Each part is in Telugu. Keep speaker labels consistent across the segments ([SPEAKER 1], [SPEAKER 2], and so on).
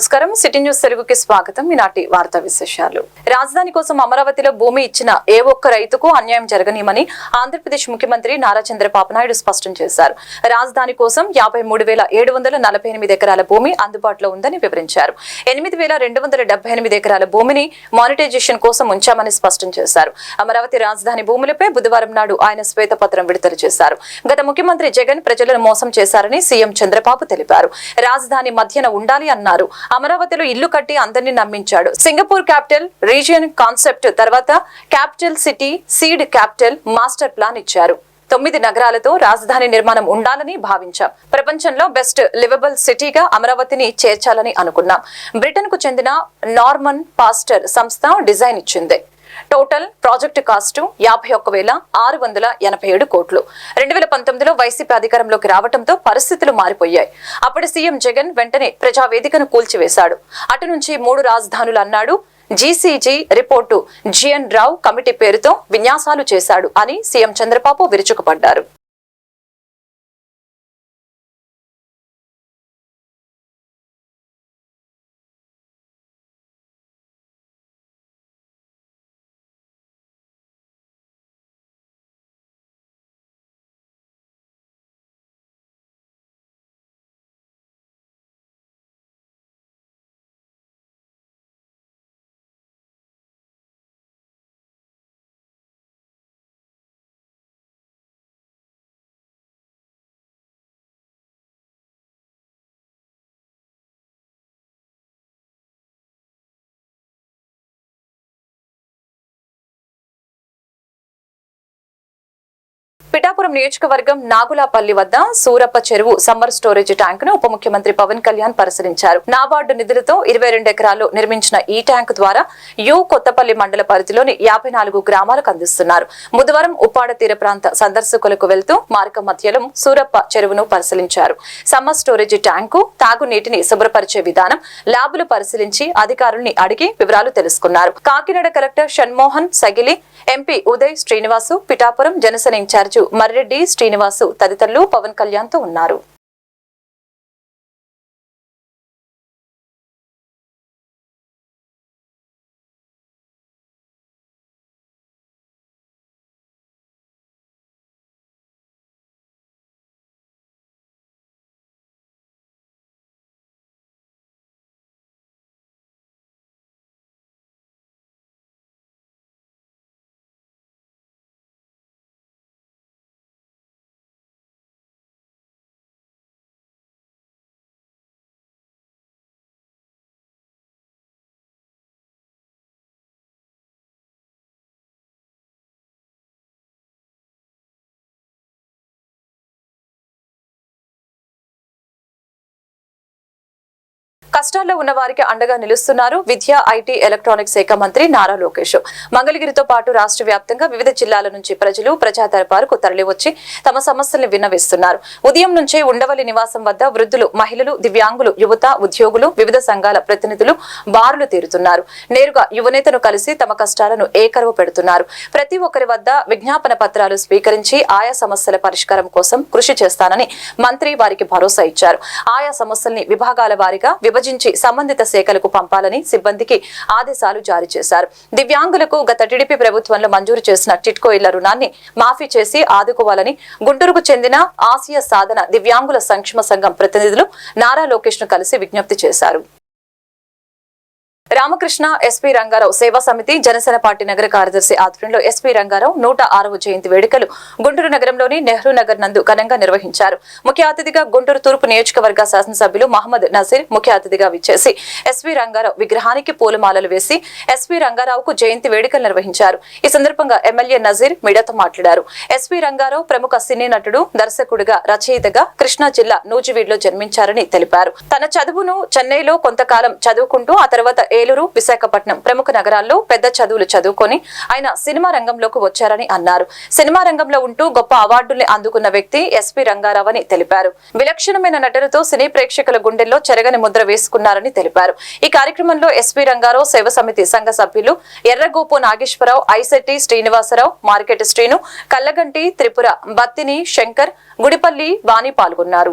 [SPEAKER 1] నమస్కారం సిటీ న్యూస్ తెలుగుకి స్వాగతం ఈనాటి వార్తా విశేషాలు రాజధాని కోసం అమరావతిలో భూమి ఇచ్చిన ఏ ఒక్క రైతుకు అన్యాయం జరగనీయమని ఆంధ్రప్రదేశ్ ముఖ్యమంత్రి నారా చంద్రబాబు నాయుడు స్పష్టం చేశారు రాజధాని కోసం యాభై మూడు వేల ఏడు వందల నలభై ఎనిమిది ఎకరాల భూమి అందుబాటులో ఉందని వివరించారు ఎనిమిది వేల రెండు వందల డెబ్బై ఎనిమిది ఎకరాల భూమిని మానిటైజేషన్ కోసం ఉంచామని స్పష్టం చేశారు అమరావతి రాజధాని భూములపై బుధవారం నాడు ఆయన శ్వేతపత్రం విడుదల చేశారు గత ముఖ్యమంత్రి జగన్ ప్రజలను మోసం చేశారని సీఎం చంద్రబాబు తెలిపారు రాజధాని మధ్యన ఉండాలి అన్నారు అమరావతిలో ఇల్లు కట్టి అందరినీ నమ్మించాడు సింగపూర్ క్యాపిటల్ రీజియన్ కాన్సెప్ట్ తర్వాత capital city seed capital master plan ఇచ్చారు తొమ్మిది నగరాలతో రాజధాని నిర్మాణం ఉండాలని భావించాం ప్రపంచంలో బెస్ట్ లివబుల్ సిటీగా అమరావతిని చేర్చాలని అనుకున్నాం బ్రిటన్ కు చెందిన నార్మన్ పాస్టర్ సంస్థ డిజైన్ ఇచ్చింది టోటల్ ప్రాజెక్టు కాస్టు యాభై ఒక్క వేల ఆరు వందల ఎనభై ఏడు కోట్లు రెండు వేల పంతొమ్మిదిలో వైసీపీ అధికారంలోకి రావడంతో పరిస్థితులు మారిపోయాయి అప్పటి సీఎం జగన్ వెంటనే ప్రజావేదికను కూల్చివేశాడు అటు నుంచి మూడు రాజధానులు అన్నాడు GCG report G N Rao committee పేరుతో విన్యాసాలు చేశాడు అని సీఎం చంద్రబాబు విరుచుకుపడ్డారు పిఠాపురం నియోజకవర్గం నాగులాపల్లి వద్ద సూరప్ప చెరువు సమ్మర్ స్టోరేజ్ ట్యాంక్ ను ఉప ముఖ్యమంత్రి పవన్ కళ్యాణ్ పరిశీలించారు నాబార్డు నిధులతో ఇరవై రెండు ఎకరాలు నిర్మించిన ఈ ట్యాంక్ ద్వారా యు కొత్తపల్లి మండల పరిధిలోని యాభై నాలుగు గ్రామాలకు అందిస్తున్నారు బుధవారం ఉప్పాడ తీర ప్రాంత సందర్శకులకు వెళ్తూ మార్గ మధ్యలో సూరప్ప చెరువును పరిశీలించారు సమ్మర్ స్టోరేజ్ ట్యాంకు తాగునీటిని శుభ్రపరిచే విధానం ల్యాబులు పరిశీలించి అధికారుల్ని అడిగి వివరాలు తెలుసుకున్నారు Kakinada collector Shanmohan Sagili MP Uday Srinivasu Pithapuram Janasena incharge Marreddy Srinivasu తదితరులు పవన్ కళ్యాణ్ తో ఉన్నారు కష్టాల్లో ఉన్న వారికి అండగా నిలుస్తున్నారు విద్య ఐటీ ఎలక్ట్రానిక్ శాఖ మంత్రి నారా లోకేష్ మంగళగిరితో పాటు రాష్ట్ర వ్యాప్తంగా వివిధ జిల్లాల నుంచి ప్రజలు ప్రజా దర్బారుకు తరలివచ్చి తమ సమస్యల్ని విన్నవిస్తున్నారు ఉదయం నుంచే ఉండవల్లి నివాసం వద్ద వృద్ధులు మహిళలు దివ్యాంగులు యువత ఉద్యోగులు వివిధ సంఘాల ప్రతినిధులు బారులు తీరుతున్నారు నేరుగా యువనేతను కలిసి తమ కష్టాలను ఏకరువు పెడుతున్నారు ప్రతి ఒక్కరి వద్ద విజ్ఞాపన పత్రాలు స్వీకరించి ఆయా సమస్యల పరిష్కారం కోసం కృషి చేస్తానని మంత్రి వారికి భరోసా ఇచ్చారు ఆయా సమస్యల్ని విభాగాల వారిగా విభజించారు విభజించి సంబంధిత శాఖలకు పంపాలని సిబ్బందికి ఆదేశాలు జారీ చేశారు దివ్యాంగులకు గత టీడీపీ ప్రభుత్వంలో మంజూరు చేసిన టిట్కో ఇళ్ల రుణాన్ని మాఫీ చేసి ఆదుకోవాలని గుంటూరుకు చెందిన ఆసియా సాధన దివ్యాంగుల సంక్షేమ సంఘం ప్రతినిధులు నారా లోకేష్ ను కలిసి విజ్ఞప్తి చేశారు రామకృష్ణ ఎస్పీ రంగారావు సేవా సమితి జనసేన పార్టీ నగర కార్యదర్శి ఆధ్వర్యంలో ఎస్పీ రంగారావు నూట ఆరవ జయంతి వేడుకలు గుంటూరు నగరంలోని నెహ్రూ నగర్ నందు ఘనంగా నిర్వహించారు ముఖ్య అతిథిగా గుంటూరు తూర్పు నియోజకవర్గ శాసనసభ్యులు మహమ్మద్ నజీర్ ముఖ్య అతిథిగా విచ్చేసి ఎస్వీ రంగారావు విగ్రహానికి పూలమాలలు వేసి ఎస్వీ రంగారావుకు జయంతి వేడుకలు నిర్వహించారు ఈ సందర్భంగా ఎమ్మెల్యే నజీర్ మీడియాతో మాట్లాడారు ఎస్వీ రంగారావు ప్రముఖ సినీ నటుడు దర్శకుడిగా రచయితగా కృష్ణా జిల్లా నూజివీడులో జన్మించారని తెలిపారు తన చదువును చెన్నైలో కొంతకాలం చదువుకుంటూ ఆ తర్వాత ఏ ఏలూరు విశాఖపట్నం ప్రముఖ నగరాల్లో పెద్ద చదువులు చదువుకొని ఆయన సినిమా రంగంలోకి వచ్చారని అన్నారు సినిమా రంగంలో ఉంటూ గొప్ప అవార్డుల్ని అందుకున్న వ్యక్తి ఎస్పీ అని తెలిపారు విలక్షణమైన నటనతో సినీ ప్రేక్షకుల గుండెల్లో చెరగని ముద్ర వేసుకున్నారని తెలిపారు ఈ కార్యక్రమంలో ఎస్పీ రంగారావు సేవ సమితి సంఘ సభ్యులు ఎర్రగోపు నాగేశ్వరరావు ఐసెట్టి శ్రీనివాసరావు మార్కెట్ శ్రీను కల్లగంటి త్రిపుర బత్తిని శంకర్ గుడిపల్లి వాణి పాల్గొన్నారు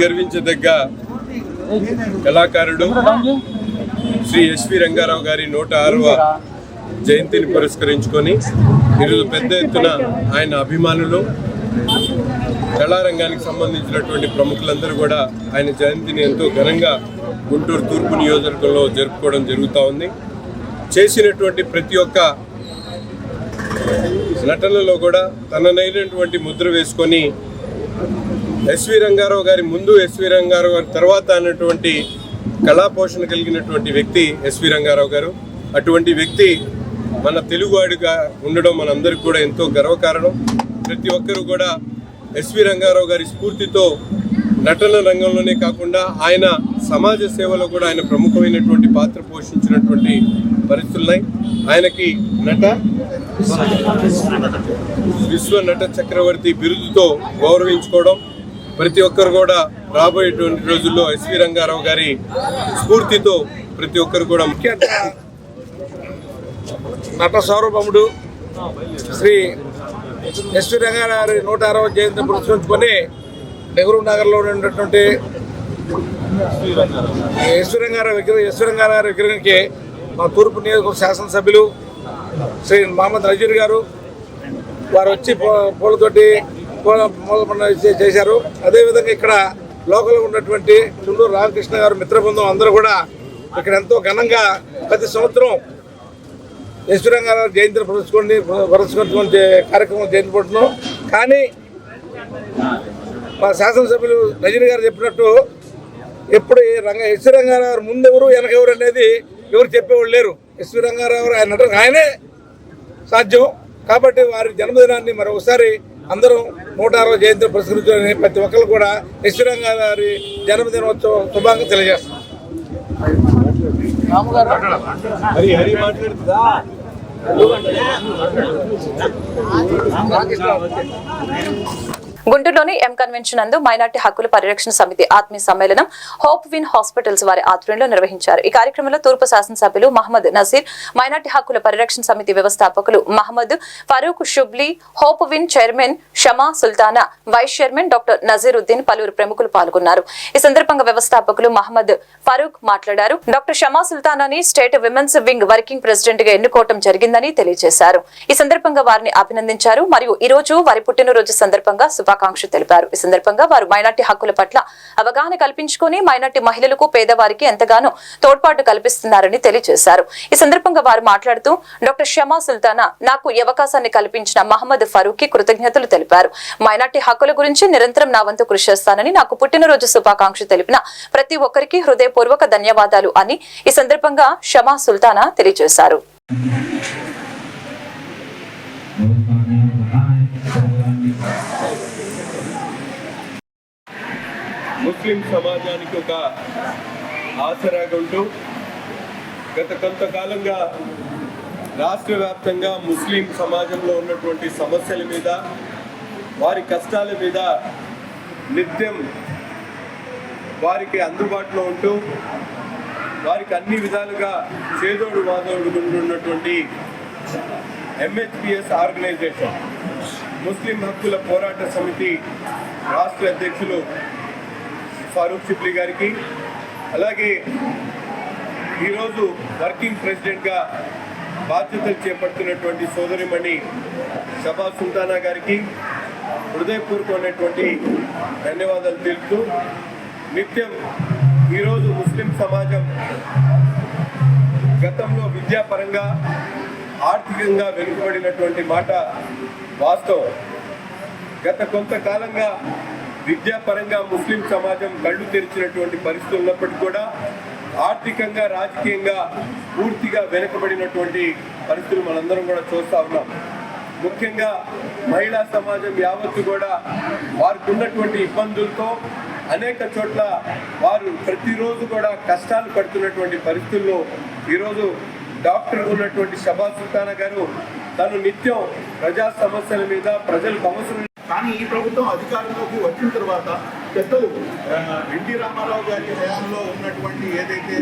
[SPEAKER 2] గర్వించదగ్గ కళాకారుడు శ్రీ ఎస్వి రంగారావు గారి నూట ఆరవ జయంతిని పురస్కరించుకొని ఈరోజు పెద్ద ఎత్తున ఆయన అభిమానులు కళారంగానికి సంబంధించినటువంటి ప్రముఖులందరూ కూడా ఆయన జయంతిని ఎంతో ఘనంగా గుంటూరు తూర్పు నియోజకవర్గంలో జరుపుకోవడం జరుగుతూ ఉంది చేసినటువంటి ప్రతి ఒక్క నటనలో కూడా తననైనటువంటి ముద్ర వేసుకొని ఎస్వి రంగారావు గారి ముందు ఎస్వి రంగారావు గారి తర్వాత అన్నటువంటి కళాపోషణ కలిగినటువంటి వ్యక్తి ఎస్వి రంగారావు గారు అటువంటి వ్యక్తి మన తెలుగువాడిగా ఉండడం మనందరికీ కూడా ఎంతో గర్వకారణం ప్రతి ఒక్కరూ కూడా ఎస్వి రంగారావు గారి స్ఫూర్తితో నటన రంగంలోనే కాకుండా ఆయన సమాజ సేవలో కూడా ఆయన ప్రముఖమైనటువంటి పాత్ర పోషించినటువంటి పరిస్థితులున్నాయి ఆయనకి నట విశ్వ నట చక్రవర్తి బిరుదుతో గౌరవించుకోవడం ప్రతి ఒక్కరు కూడా రాబోయేటువంటి రోజుల్లో ఎస్వి రంగారావు గారి స్ఫూర్తితో ప్రతి ఒక్కరు కూడా ముఖ్యంగా నట సార్వభౌముడు శ్రీ ఎస్వి రంగారావు నూట అరవై జయంతి పురస్కరించుకొని నెహ్రూ నగర్లో ఉన్నటువంటి ఎస్వి రంగారావు విగ్రహం ఎస్వి రంగారావు విగ్రహానికి మా తూర్పు నియోజకవర్గ శాసనసభ్యులు శ్రీ మహమ్మద్ రజీర్ గారు వారు వచ్చి పూలతోటి పూల పూల చేశారు అదేవిధంగా ఇక్కడ లోకల్ ఉన్నటువంటి చుండూరు రామకృష్ణ గారు మిత్రబృందం అందరూ కూడా ఇక్కడ ఎంతో ఘనంగా ప్రతి సంవత్సరం యశ్వరంగారావు జయంతిని పురస్కొని పురస్కరించుకునే కార్యక్రమం చేపడుతున్నాం కానీ మా శాసనసభ్యులు రజనీ గారు చెప్పినట్టు ఎప్పుడు రంగ ఎస్వి రంగారావు ముందెవరు వెనకెవరు అనేది ఎవరు చెప్పేవాళ్ళు లేరు ఎస్వి రంగారావు ఆయన ఆయనే సాధ్యం కాబట్టి వారి జన్మదినాన్ని మరొకసారి అందరం నూట అరవై జయంతి పురస్కరించాలని ప్రతి ఒక్కరు కూడా ఎస్వి రంగారావు జన్మదినోత్సవం తెలియజేస్తాం తెలియజేస్తున్నారు
[SPEAKER 1] పాకిస్తాన్ గుంటూరులోని ఎం కన్వెన్షన్ నందు మైనార్టీ హక్కుల పరిరక్షణ సమితి ఆత్మీయ సమ్మేళనం హోప్ విన్ హాస్పిటల్స్ వారి ఆధ్వర్యంలో నిర్వహించారు ఈ కార్యక్రమంలో తూర్పు శాసనసభ్యులు మహమ్మద్ నసీర్ మైనార్టీ హక్కుల పరిరక్షణ సమితి వ్యవస్థాపకులు Mohammed Farooq Shubli hope win chairman Shama Sultana vice chairman doctor Naziruddin పలువురు ప్రముఖులు పాల్గొన్నారు ఈ సందర్భంగా వ్యవస్థాపకులు మహమ్మద్ ఫరూక్ మాట్లాడారు డాక్టర్ షమా సుల్తానాని state women's wing working president గా ఎన్నుకోవటం జరిగిందని తెలియజేశారు ఈ సందర్భంగా వారిని అభినందించారు మరియు ఈ రోజు వారి పుట్టినరోజు సందర్భంగా శుభ శుభాకాంక్షలు తెలిపారు ఈ సందర్భంగా వారు మైనార్టీ హక్కుల పట్ల అవగాహన కల్పించుకుని మైనార్టీ మహిళలకు పేదవారికి ఎంతగానో తోడ్పాటు కల్పిస్తున్నారని తెలియజేశారు ఈ సందర్భంగా వారు మాట్లాడుతూ డాక్టర్ షమా సుల్తానా నాకు ఈ అవకాశాన్ని కల్పించిన మహమ్మద్ ఫరూక్ కృతజ్ఞతలు తెలిపారు మైనార్టీ హక్కుల గురించి నిరంతరం నా వంతు కృషి చేస్తానని నాకు పుట్టినరోజు శుభాకాంక్షలు తెలిపిన ప్రతి ఒక్కరికి హృదయపూర్వక ధన్యవాదాలు అని ఈ సందర్భంగా షమా సుల్తానా తెలియజేశారు
[SPEAKER 2] ముస్లిం సమాజానికి ఒక ఆసరాగుంటూ ఉంటూ గత కొంతకాలంగా రాష్ట్ర వ్యాప్తంగా ముస్లిం సమాజంలో ఉన్నటువంటి సమస్యల మీద వారి కష్టాల మీద నిత్యం వారికి అందుబాటులో ఉంటూ వారికి అన్ని విధాలుగా చేదోడు వాదోడు ఉన్నటువంటి ఎంహెచ్పిఎస్ ఆర్గనైజేషన్ ముస్లిం హక్కుల పోరాట సమితి రాష్ట్ర అధ్యక్షులు ఫారూక్ సిప్లీ గారికి అలాగే ఈరోజు వర్కింగ్ ప్రెసిడెంట్గా బాధ్యతలు చేపడుతున్నటువంటి సోదరిమణి షబా సుల్తానా గారికి అనేటువంటి ధన్యవాదాలు తెలుపుతూ నిత్యం ఈరోజు ముస్లిం సమాజం గతంలో విద్యాపరంగా ఆర్థికంగా వెనుకబడినటువంటి మాట వాస్తవం గత కొంతకాలంగా విద్యాపరంగా ముస్లిం సమాజం కళ్ళు తెరిచినటువంటి పరిస్థితి ఉన్నప్పటికీ కూడా ఆర్థికంగా రాజకీయంగా పూర్తిగా వెనుకబడినటువంటి పరిస్థితులు మనందరం కూడా చూస్తూ ఉన్నాం ముఖ్యంగా మహిళా సమాజం యావత్తు కూడా వారికి ఉన్నటువంటి ఇబ్బందులతో అనేక చోట్ల వారు ప్రతిరోజు కూడా కష్టాలు పడుతున్నటువంటి పరిస్థితుల్లో ఈరోజు డాక్టర్ ఉన్నటువంటి షబాజ్ సుల్తానా గారు తను నిత్యం ప్రజా సమస్యల మీద ప్రజలకు అవసరం కానీ ఈ ప్రభుత్వం అధికారంలోకి వచ్చిన తర్వాత పెద్దలు ఎన్టీ రామారావు గారి హయాంలో ఉన్నటువంటి ఏదైతే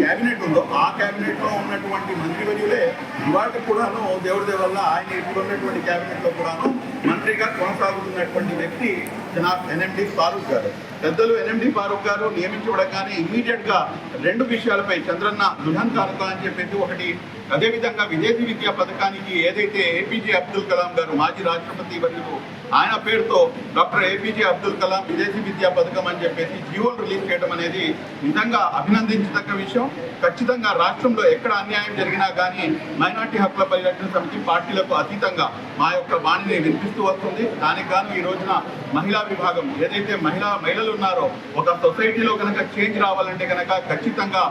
[SPEAKER 2] క్యాబినెట్ ఉందో ఆ క్యాబినెట్లో ఉన్నటువంటి మంత్రివర్యులే ఇవాళ కూడాను దేవుడి వల్ల ఆయన ఇప్పుడు ఉన్నటువంటి క్యాబినెట్లో కూడాను మంత్రిగా కొనసాగుతున్నటువంటి వ్యక్తి జనాబ్ ఎన్ఎండి ఫారూక్ గారు పెద్దలు ఎన్ఎండి ఫారూక్ గారు నియమించబడగానే ఇమీడియట్గా రెండు విషయాలపై చంద్రన్న దృఢం కానుక అని చెప్పేసి ఒకటి అదేవిధంగా విదేశీ విద్యా పథకానికి ఏదైతే ఏపీజే అబ్దుల్ కలాం గారు మాజీ రాష్ట్రపతి వర్యులు ఆయన పేరుతో డాక్టర్ ఏపీజే అబ్దుల్ కలాం విదేశీ విద్యా పథకం అని చెప్పేసి జీవోలు రిలీజ్ చేయడం అనేది నిజంగా అభినందించదగ్గ విషయం ఖచ్చితంగా రాష్ట్రంలో ఎక్కడ అన్యాయం జరిగినా కానీ మైనార్టీ హక్కుల పరిరక్షణ సమితి పార్టీలకు అతీతంగా మా యొక్క బాణిని వినిపిస్తూ వస్తుంది దానికి గాను ఈ రోజున మహిళా విభాగం ఏదైతే మహిళా మహిళలు ఉన్నారో ఒక సొసైటీలో కనుక చేంజ్ రావాలంటే కనుక ఖచ్చితంగా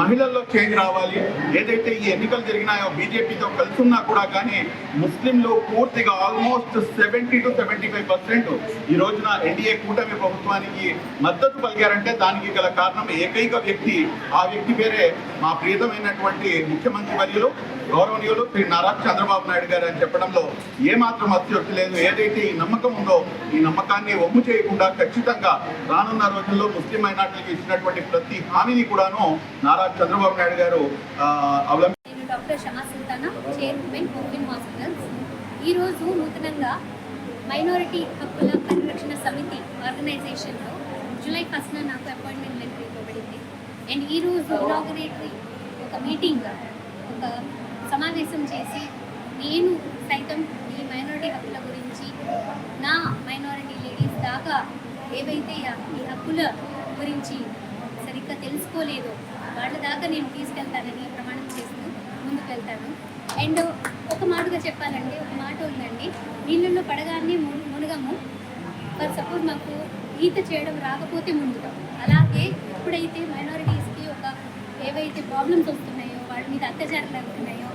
[SPEAKER 2] మహిళల్లో చేంజ్ రావాలి ఏదైతే ఈ ఎన్నికలు జరిగినాయో బీజేపీతో కలిసి ఉన్నా కూడా కానీ ముస్లింలు పూర్తిగా almost seventy two seventy five percent ఈ రోజున ఎన్డీఏ కూటమి ప్రభుత్వానికి మద్దతు పలికారంటే దానికి గల కారణం ఏకైక వ్యక్తి ఆ వ్యక్తి పేరే మా ప్రియతమైనటువంటి ముఖ్యమంత్రి వర్యులు గౌరవనీయులు శ్రీ నారా చంద్రబాబు నాయుడు గారు అని చెప్పడంలో ఏమాత్రం అత్యొచ్చి లేదు ఏదైతే ఈ నమ్మకం ఉందో ఈ నమ్మకాన్ని ఒమ్ము చేయకుండా ఖచ్చితంగా రానున్న రోజుల్లో ముస్లిం మైనార్టీలకు ఇచ్చినటువంటి ప్రతి హామీని కూడాను నారా చంద్రబాబు నాయుడు గారు అవలంబి డాక్టర్ సుల్తానా చైర్మన్ ఈ రోజు నూతనంగా
[SPEAKER 3] మైనారిటీ హక్కుల పరిరక్షణ సమితి ఆర్గనైజేషన్లో జూలై ఫస్ట్న నాకు అపాయింట్మెంట్ లెటర్ ఇవ్వబడింది అండ్ ఈరోజు ఇనాగరేటరీ ఒక మీటింగ్ ఒక సమావేశం చేసి నేను సైతం ఈ మైనారిటీ హక్కుల గురించి నా మైనారిటీ లేడీస్ దాకా ఏవైతే ఈ హక్కుల గురించి సరిగ్గా తెలుసుకోలేదో వాళ్ళ దాకా నేను తీసుకెళ్తానని ప్రమాణం చేస్తున్నాను ముందుకు వెళ్తాను అండ్ ఒక మాటగా చెప్పాలండి ఒక మాట ఉందండి నీళ్ళల్లో పడగానే మునగము ఫర్ సపోజ్ మాకు ఈత చేయడం రాకపోతే ముందుతాం అలాగే ఎప్పుడైతే మైనారిటీస్కి ఒక ఏవైతే ప్రాబ్లమ్స్ వస్తున్నాయో వాళ్ళ మీద అత్యాచారాలు అవుతున్నాయో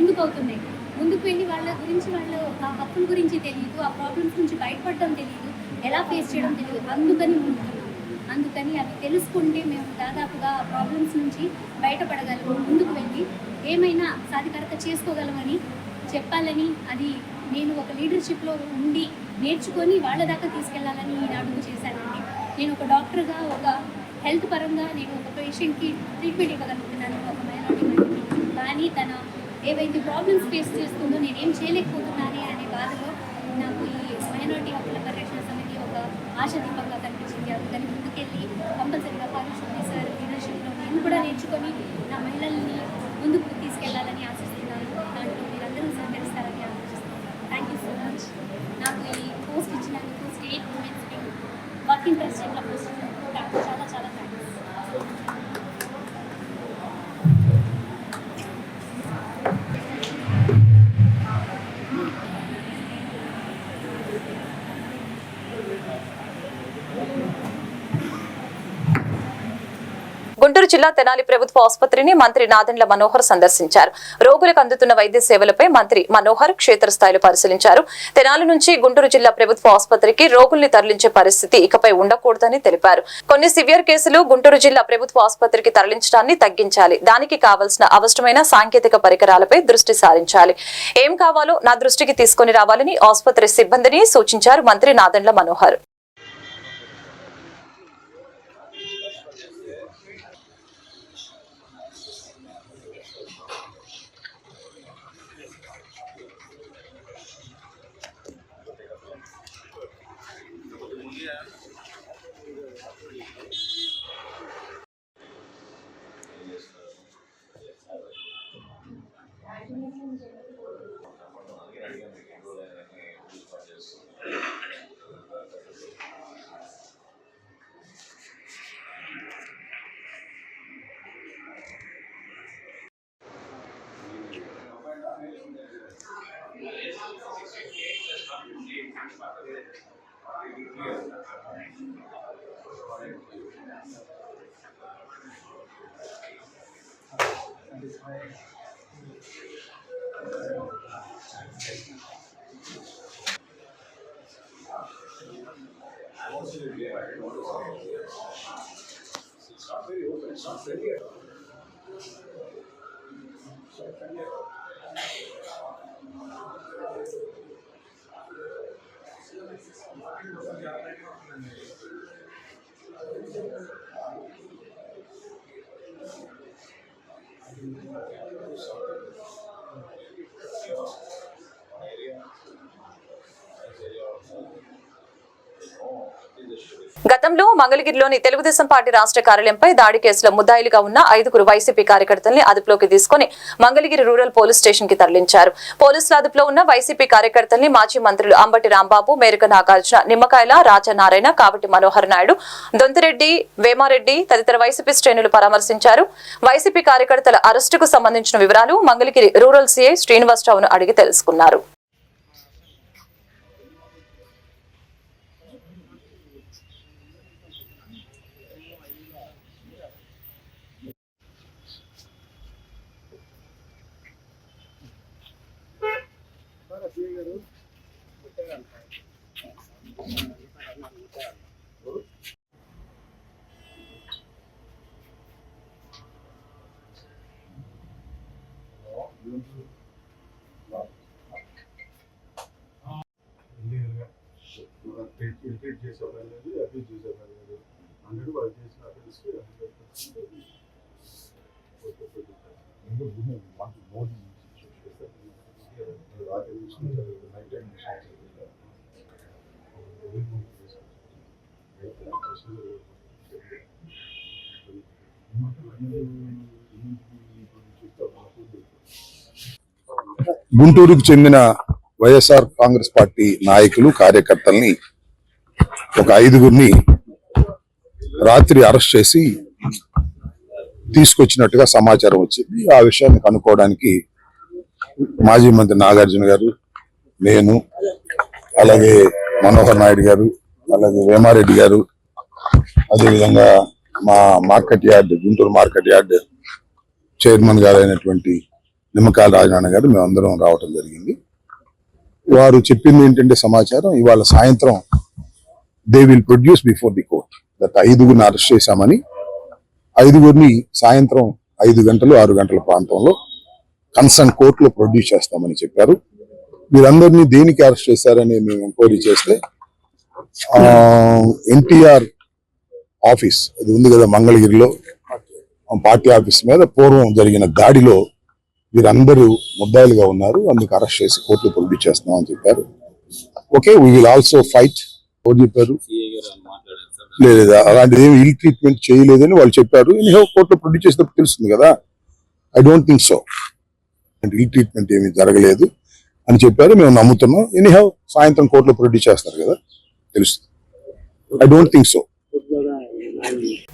[SPEAKER 3] ఎందుకు అవుతున్నాయి ముందుకు వెళ్ళి వాళ్ళ గురించి వాళ్ళ హక్కుల గురించి తెలియదు ఆ ప్రాబ్లమ్స్ నుంచి బయటపడడం తెలియదు ఎలా ఫేస్ చేయడం తెలియదు అందుకని ముందు అందుకని అవి తెలుసుకుంటే మేము దాదాపుగా ఆ ప్రాబ్లమ్స్ నుంచి బయటపడగలము ముందుకు వెళ్ళి ఏమైనా సాధికారత చేసుకోగలమని చెప్పాలని అది నేను ఒక లీడర్షిప్లో ఉండి నేర్చుకొని వాళ్ళ దాకా తీసుకెళ్లాలని ఈనాడు చేశానండి నేను ఒక డాక్టర్గా ఒక హెల్త్ పరంగా నేను ఒక పేషెంట్కి ట్రీట్మెంట్ ఇవ్వగలుగుతున్నాను ఒక మైనార్టీ కానీ తన ఏవైతే ప్రాబ్లమ్స్ ఫేస్ చేస్తుందో నేనేం చేయలేకపోతున్నానే అనే బాధలో నాకు ఈ మైనార్టీ హక్కుల పరిరక్షణ సమితి ఒక ఆశ దీపంగా
[SPEAKER 1] గుంటూరు జిల్లా తెనాలి ప్రభుత్వ ఆసుపత్రిని మంత్రి నాదండ్ల మనోహర్ సందర్శించారు రోగులకు అందుతున్న వైద్య సేవలపై మంత్రి మనోహర్ క్షేత్రస్థాయిలో పరిశీలించారు తెనాలి నుంచి గుంటూరు జిల్లా ప్రభుత్వ ఆసుపత్రికి రోగుల్ని తరలించే పరిస్థితి ఇకపై ఉండకూడదని తెలిపారు కొన్ని సివియర్ కేసులు గుంటూరు జిల్లా ప్రభుత్వ ఆసుపత్రికి తరలించడాన్ని తగ్గించాలి దానికి కావలసిన అవసరమైన సాంకేతిక పరికరాలపై దృష్టి సారించాలి ఏం కావాలో నా దృష్టికి తీసుకుని రావాలని ఆసుపత్రి సిబ్బందిని సూచించారు మంత్రి Nadendla Manohar It's not very open, it's not familiar. It's not familiar. Thank you. గతంలో మంగళగిరిలోని తెలుగుదేశం పార్టీ రాష్ట్ర కార్యాలయంపై దాడి కేసులో ముద్దాయిలుగా ఉన్న ఐదుగురు వైసీపీ కార్యకర్తల్ని అదుపులోకి తీసుకుని మంగళగిరి రూరల్ పోలీస్ స్టేషన్ కి తరలించారు పోలీసుల అదుపులో ఉన్న వైసీపీ కార్యకర్తల్ని మాజీ మంత్రులు అంబటి రాంబాబు మేరక నాగార్జున నిమ్మకాయల రాజానారాయణ కావటి మనోహర్ నాయుడు దొంతిరెడ్డి వేమారెడ్డి తదితర వైసీపీ శ్రేణులు పరామర్శించారు వైసీపీ కార్యకర్తల అరెస్టుకు సంబంధించిన వివరాలు మంగళగిరి రూరల్ సీఐ శ్రీనివాసరావును అడిగి తెలుసుకున్నారు
[SPEAKER 4] ఇరిటేట్ చేసే పని లేదు అబ్యూజ్ చేసే పని లేదు వాళ్ళు చేసిన గుంటూరుకు చెందిన వైఎస్ఆర్ కాంగ్రెస్ పార్టీ నాయకులు కార్యకర్తల్ని ఒక ఐదుగురిని రాత్రి అరెస్ట్ చేసి తీసుకొచ్చినట్టుగా సమాచారం వచ్చింది ఆ విషయాన్ని కనుక్కోవడానికి మాజీ మంత్రి నాగార్జున గారు నేను అలాగే మనోహర్ నాయుడు గారు అలాగే వేమారెడ్డి గారు అదేవిధంగా మా market yard Guntur market yard chairman గారు అయినటువంటి నిమ్మకాయ రాజనారాయణ గారు మేమందరం రావటం జరిగింది వారు చెప్పింది ఏంటంటే సమాచారం ఇవాళ సాయంత్రం they will produce before the court గత ఐదుగురిని అరెస్ట్ చేశామని ఐదుగురిని సాయంత్రం ఐదు గంటలు ఆరు గంటల ప్రాంతంలో కన్సర్న్ కోర్టులో ప్రొడ్యూస్ చేస్తామని చెప్పారు వీరందరినీ దేనికి అరెస్ట్ చేశారని మేము ఎంక్వైరీ చేస్తే ఎన్టీఆర్ ఆఫీస్ అది ఉంది కదా మంగళగిరిలో పార్టీ ఆఫీస్ మీద పూర్వం జరిగిన దాడిలో వీరందరూ ముద్దాయిలుగా ఉన్నారు అందుకు అరెస్ట్ చేసి కోర్టులో ప్రొడ్యూస్ చేస్తున్నామని చెప్పారు okay we will also fight ఎవరు చెప్పారు లేదు అలాంటిది ఏమి ఇల్ ట్రీట్మెంట్ చేయలేదని వాళ్ళు చెప్పారు కోర్టులో ప్రొడ్యూస్ చేసినప్పుడు తెలుస్తుంది కదా ఐ డోంట్ థింక్ సో అంటే ఇల్ ట్రీట్మెంట్ ఏమి జరగలేదు అని చెప్పారు మేము నమ్ముతున్నాం ఎనీహౌ సాయంత్రం కోర్టులో ప్రొడ్యూస్ చేస్తారు కదా తెలుస్తుంది I don't think so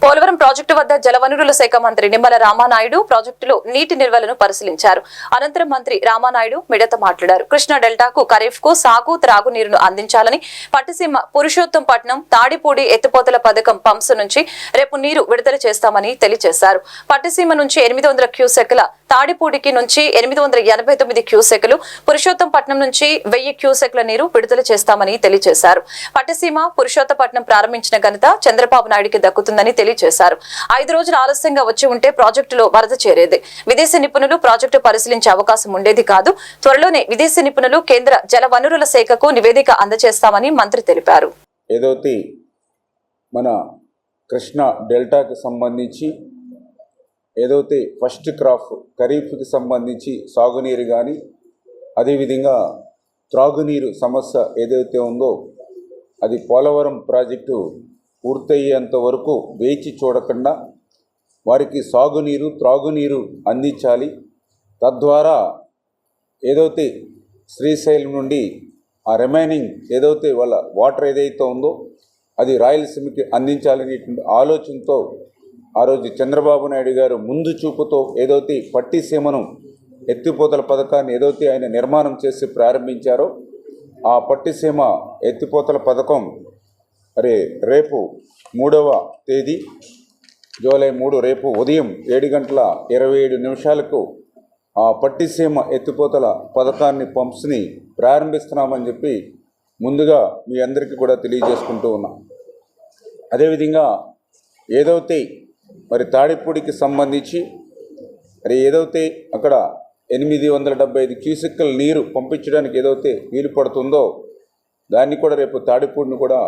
[SPEAKER 1] Polavaram project వద్ద జలవనరుల శాఖ మంత్రి నిమ్మల రామానాయుడు ప్రాజెక్టులో నీటి నిల్వలను పరిశీలించారు అనంతరం మంత్రి రామానాయుడు మిడత మాట్లాడారు కృష్ణా డెల్టాకు ఖరీఫ్ కు సాగు త్రాగునీరును అందించాలని పట్టిసీమ పురుషోత్తం పట్నం తాడిపూడి ఎత్తిపోతల పథకం పంప్స్ నుంచి రేపు నీరు విడుదల చేస్తామని తెలియజేశారు పట్టిసీమ నుంచి ఎనిమిది వందల క్యూసెక్ల తాడిపూడికి నుంచి ఎనిమిది వందల ఎనభై తొమ్మిది క్యూసెక్లు పురుషోత్తం పట్నం నుంచి వెయ్యి క్యూసెక్ల నీరు విడుదల చేస్తామని తెలియజేశారు పట్టిసీమ పురుషోత్తపట్నం ప్రారంభించిన ఘనత చంద్రబాబు నాయుడికి దక్కుతుందని తెలియ తెలియజేశారు ఐదు రోజులు ఆలస్యంగా వచ్చి ఉంటే ప్రాజెక్టులో వరద చేరేది విదేశీ నిపుణులు ప్రాజెక్టు పరిశీలించే అవకాశం ఉండేది కాదు త్వరలోనే విదేశీ నిపుణులు కేంద్ర జల వనరుల శాఖకు నివేదిక అందజేస్తామని మంత్రి తెలిపారు
[SPEAKER 5] ఏదోతి మన కృష్ణా డెల్టాకు సంబంధించి ఏదైతే ఫస్ట్ క్రాప్ ఖరీఫ్కి సంబంధించి సాగునీరు కానీ అదేవిధంగా త్రాగునీరు సమస్య ఏదైతే ఉందో అది పోలవరం ప్రాజెక్టు పూర్తయ్యేంత వరకు వేచి చూడకుండా వారికి సాగునీరు త్రాగునీరు అందించాలి తద్వారా ఏదైతే శ్రీశైలం నుండి ఆ రిమైనింగ్ ఏదైతే వాళ్ళ వాటర్ ఏదైతే ఉందో అది రాయలసీమకి అందించాలనేటువంటి ఆలోచనతో ఆ రోజు చంద్రబాబు నాయుడు గారు ముందు చూపుతో ఏదైతే పట్టిసీమను ఎత్తిపోతల పథకాన్ని ఏదైతే ఆయన నిర్మాణం చేసి ప్రారంభించారో ఆ పట్టిసీమ ఎత్తిపోతల పథకం అరే రేపు మూడవ తేదీ జూలై మూడు రేపు ఉదయం ఏడు గంటల ఇరవై ఏడు నిమిషాలకు ఆ పట్టిసీమ ఎత్తిపోతల పథకాన్ని పంప్స్ని ప్రారంభిస్తున్నామని చెప్పి ముందుగా మీ అందరికీ కూడా తెలియజేసుకుంటూ ఉన్నాం అదేవిధంగా ఏదైతే మరి తాడిపూడికి సంబంధించి మరి ఏదైతే అక్కడ ఎనిమిది వందల డెబ్బై ఐదు క్యూసెక్కల నీరు పంపించడానికి ఏదైతే వీలు పడుతుందో దాన్ని కూడా రేపు తాడిపూడిని కూడా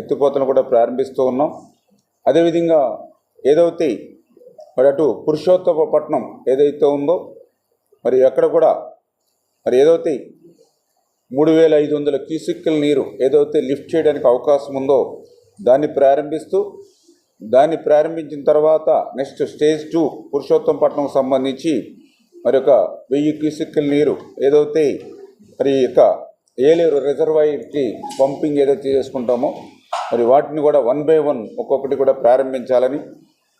[SPEAKER 5] ఎత్తిపోతను కూడా ప్రారంభిస్తూ ఉన్నాం అదేవిధంగా ఏదైతే మరి అటు పురుషోత్తమ పట్టణం ఏదైతే ఉందో మరి ఎక్కడ కూడా మరి ఏదైతే మూడు వేల ఐదు వందల క్యూసిక్కుల నీరు ఏదైతే లిఫ్ట్ చేయడానికి అవకాశం ఉందో దాన్ని ప్రారంభిస్తూ దాన్ని ప్రారంభించిన తర్వాత నెక్స్ట్ స్టేజ్ టూ పురుషోత్తమ పట్టణం సంబంధించి మరి ఒక వెయ్యి క్యూసిక్కుల నీరు ఏదైతే మరి యొక్క ఏలేరు రిజర్వాయర్కి పంపింగ్ ఏదైతే చేసుకుంటామో మరి వాటిని కూడా వన్ బై వన్ ఒక్కొక్కటి కూడా ప్రారంభించాలని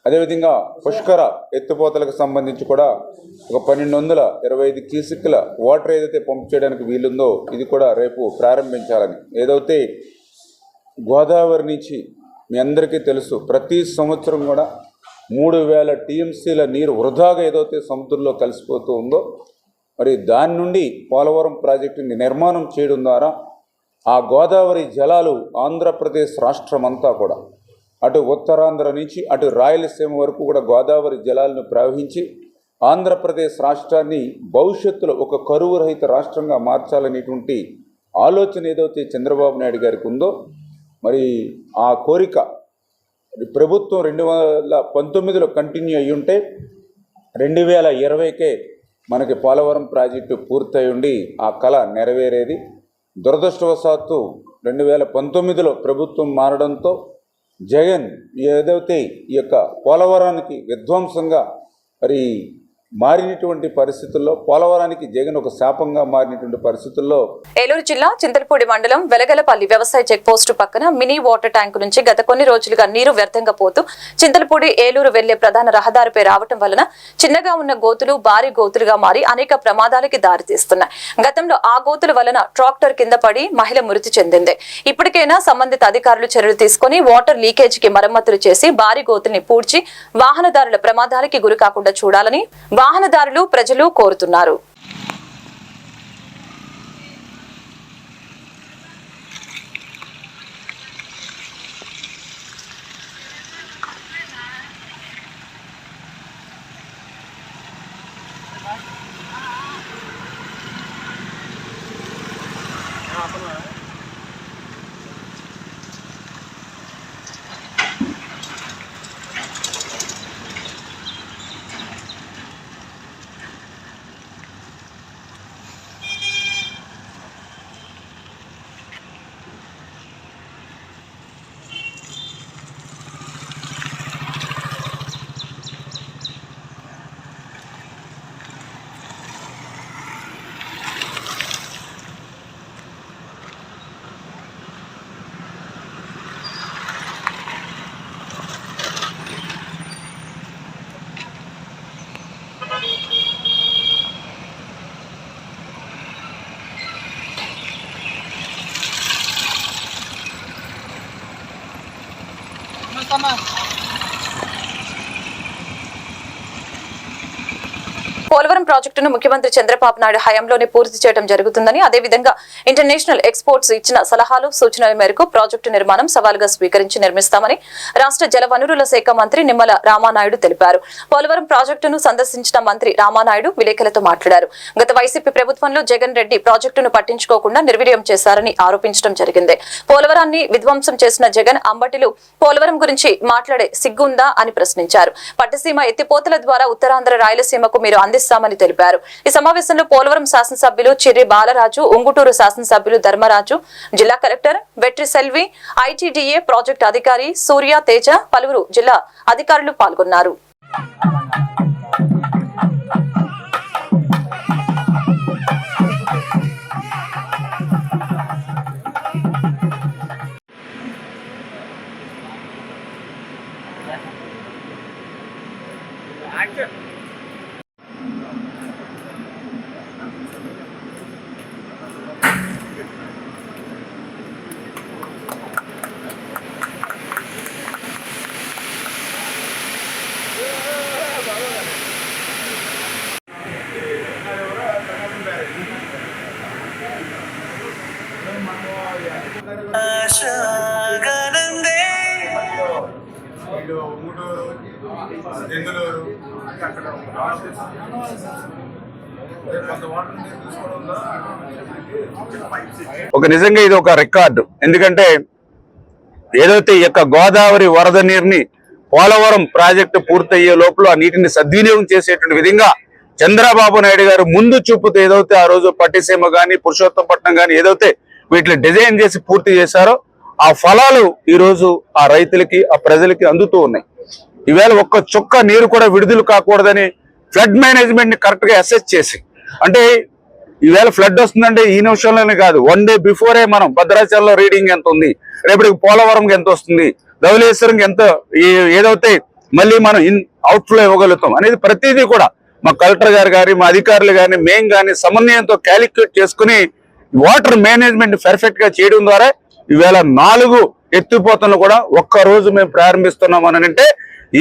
[SPEAKER 5] అదేవిధంగా పుష్కర ఎత్తుపోతలకు సంబంధించి కూడా ఒక పన్నెండు వందల ఇరవై ఐదు కీసిక్ల వాటర్ ఏదైతే పంప్ చేయడానికి వీలుందో ఇది కూడా రేపు ప్రారంభించాలని ఏదైతే గోదావరి నుంచి మీ అందరికీ తెలుసు ప్రతి సంవత్సరం కూడా మూడు వేల టీఎంసీల నీరు వృధాగా ఏదైతే సముద్రంలో కలిసిపోతూ ఉందో మరి దాని నుండి పోలవరం ప్రాజెక్టుని నిర్మాణం చేయడం ద్వారా ఆ గోదావరి జలాలు ఆంధ్రప్రదేశ్ రాష్ట్రం అంతా కూడా అటు ఉత్తరాంధ్ర నుంచి అటు రాయలసీమ వరకు కూడా గోదావరి జలాలను ప్రవహించి ఆంధ్రప్రదేశ్ రాష్ట్రాన్ని భవిష్యత్తులో ఒక కరువు రహిత రాష్ట్రంగా మార్చాలనేటువంటి ఆలోచన ఏదైతే చంద్రబాబు నాయుడు గారికి ఉందో మరి ఆ కోరిక ప్రభుత్వం రెండు వేల పంతొమ్మిదిలో కంటిన్యూ అయ్యి ఉంటే రెండు వేల ఇరవైకే మనకి పోలవరం ప్రాజెక్టు పూర్తయి ఉండి ఆ కళ నెరవేరేది దురదృష్టవశాత్తు రెండు వేల పంతొమ్మిదిలో ప్రభుత్వం మారడంతో జగన్ ఏదైతే ఈ యొక్క పోలవరానికి విధ్వంసంగా మరి మారినటువంటి పరిస్థితుల్లో పోలవరానికి జగన్ ఒక శాపంగా మారినటువంటి పరిస్థితుల్లో
[SPEAKER 1] ఏలూరు జిల్లా చింతలపూడి మండలం వెలగలపల్లి వ్యవసాయ చెక్ పోస్ట్ పక్కన మినీ వాటర్ ట్యాంక్ నుంచి గత కొన్ని రోజులుగా నీరు వ్యర్థంగా పోతూ చింతలపూడి ఏలూరు వెళ్లే ప్రధాన రహదారిపై రావటం వలన చిన్నగా ఉన్న గోతులు భారీ గోతులుగా మారి అనేక ప్రమాదాలకి దారితీస్తున్నాయి గతంలో ఆ గోతుల వలన ట్రాక్టర్ కింద పడి మహిళ మృతి చెందింది ఇప్పటికైనా సంబంధిత అధికారులు చర్యలు తీసుకుని వాటర్ లీకేజ్ కి మరమ్మతులు చేసి భారీ గోతుల్ని పూడ్చి వాహనదారుల ప్రమాదాలకి గురికాకుండా చూడాలని వాహనదారులు ప్రజలు కోరుతున్నారు Kama. ప్రాజెక్టును ముఖ్యమంత్రి చంద్రబాబు నాయుడు హయాంలోనే పూర్తి చేయడం జరుగుతుందని అదేవిధంగా ఇంటర్నేషనల్ ఎక్స్పోర్ట్స్ ఇచ్చిన సలహాలు సూచనల మేరకు ప్రాజెక్టు నిర్మాణం సవాలుగా స్వీకరించి నిర్మిస్తామని రాష్ట్ర జలవనరుల శాఖ మంత్రి నిమ్మల రామానాయుడు తెలిపారు పోలవరం ప్రాజెక్టును సందర్శించిన మంత్రి రామానాయుడు విలేకరులతో మాట్లాడారు గత వైసీపీ ప్రభుత్వంలో జగన్ రెడ్డి ప్రాజెక్టును పట్టించుకోకుండా నిర్వీర్యం చేశారని ఆరోపించడం జరిగింది పోలవరాన్ని విధ్వంసం చేసిన జగన్ అంబటిలు పోలవరం గురించి మాట్లాడే సిగ్గుందా అని ప్రశ్నించారు పట్టసీమ ఎత్తిపోతల ద్వారా ఉత్తరాంధ్ర రాయలసీమకు మీరు అందిస్తామని తెలిపారు ఈ సమావేశంలో పోలవరం శాసనసభ్యులు చిర్రి బాలరాజు ఉంగుటూరు శాసనసభ్యులు ధర్మరాజు జిల్లా collector Vetri Selvi ITDA project అధికారి సూర్య తేజ పలువురు జిల్లా అధికారులు పాల్గొన్నారు
[SPEAKER 6] ఒక నిజంగా ఇది ఒక రికార్డు ఎందుకంటే ఏదైతే ఈ యొక్క గోదావరి వరద నీరుని పోలవరం ప్రాజెక్టు పూర్తయ్యే లోపల ఆ నీటిని సద్వినియోగం చేసేటువంటి విధంగా చంద్రబాబు నాయుడు గారు ముందు చూపుతో ఏదైతే ఆ రోజు పట్టిసీమ కానీ పురుషోత్తంపట్నం కానీ ఏదైతే వీటిని డిజైన్ చేసి పూర్తి చేశారో ఆ ఫలాలు ఈరోజు ఆ రైతులకి ఆ ప్రజలకి అందుతూ ఉన్నాయి ఈవేళ ఒక్క చుక్క నీరు కూడా విడుదల కాకూడదని ఫ్లడ్ మేనేజ్మెంట్ని కరెక్ట్గా అసెస్ చేసి అంటే ఈవేళ ఫ్లడ్ వస్తుందంటే ఈ నిమిషంలోనే కాదు వన్ డే బిఫోరే మనం భద్రాచలంలో రీడింగ్ ఎంత ఉంది రేపటికి పోలవరంకి ఎంత వస్తుంది ధవలేశ్వరంకి ఎంత ఏదైతే మళ్ళీ మనం ఇన్ అవుట్ఫ్లో ఇవ్వగలుగుతాం అనేది ప్రతిదీ కూడా మా కలెక్టర్ గారు కానీ మా అధికారులు కానీ మేము కానీ సమన్వయంతో క్యాలిక్యులేట్ చేసుకుని వాటర్ మేనేజ్మెంట్ పర్ఫెక్ట్ గా చేయడం ద్వారా ఈవేళ నాలుగు ఎత్తిపోతలు కూడా ఒక్క రోజు మేము ప్రారంభిస్తున్నాం అంటే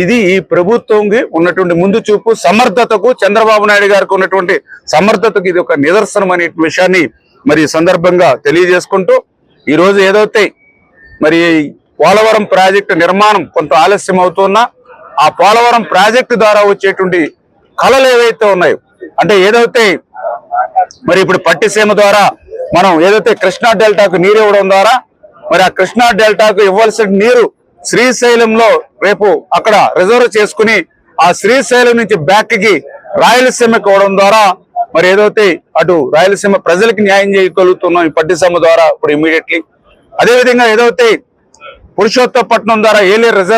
[SPEAKER 6] ఇది ఈ ప్రభుత్వంకి ఉన్నటువంటి ముందు చూపు సమర్థతకు చంద్రబాబు నాయుడు గారికి ఉన్నటువంటి సమర్థతకు ఇది ఒక నిదర్శనం అనే విషయాన్ని మరి సందర్భంగా తెలియజేసుకుంటూ ఈరోజు ఏదైతే మరి పోలవరం ప్రాజెక్టు నిర్మాణం కొంత ఆలస్యం అవుతున్నా ఆ పోలవరం ప్రాజెక్టు ద్వారా వచ్చేటువంటి కళలు ఏవైతే ఉన్నాయో అంటే ఏదైతే మరి ఇప్పుడు పట్టిసీమ ద్వారా మనం ఏదైతే కృష్ణా డెల్టాకు నీరు ఇవ్వడం ద్వారా మరి ఆ కృష్ణా డెల్టాకు ఇవ్వాల్సిన నీరు శ్రీశైలంలో రేపు అక్కడ రిజర్వ్ చేసుకుని ఆ శ్రీశైలం నుంచి బ్యాక్ కి రాయలసీమ కోవడం ద్వారా మరి ఏదైతే అటు రాయలసీమ ప్రజలకి న్యాయం చేయగలుగుతున్నాం ఈ పట్టిసమ్మ ద్వారా ఇప్పుడు ఇమీడియట్లీ అదేవిధంగా ఏదైతే పురుషోత్తపట్నం ద్వారా ఏలే రిజర్వ్